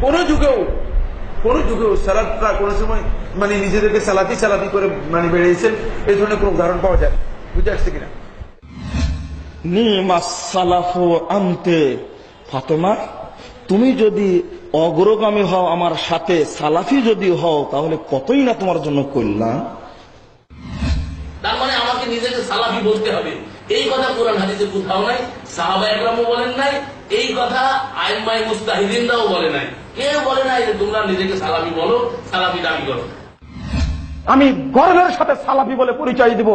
কোন যুগেও কোন যুগেও সালাদটা কোন সময় মানে নিজেদেরকে সালাতি সালাতি করে মানে বেড়েছেন এই ধরনের কোন উদাহরণ পাওয়া যায়? বুঝে আসছে কিনা? আনতে ফাতেমা, তুমি যদি অগ্রগামী হও আমার সাথে, সালাফি যদি হও, তাহলে কতই না তোমার জন্য কল্যাণ? নিজেকে সালাফি বলতে হবে। এই কথা কোরআন হাদিসে কোথাও নাই, সাহাবা একরামও বলেন নাই, এই কথা আইমাই মুস্তাহিদিনরাও বলে নাই। কেউ বলে নাই যে তোমরা নিজেকে সালাফি বলো, সালাফি দাবি করো। আমি গর্বের সাথে সালাফি বলে পরিচয় দিব।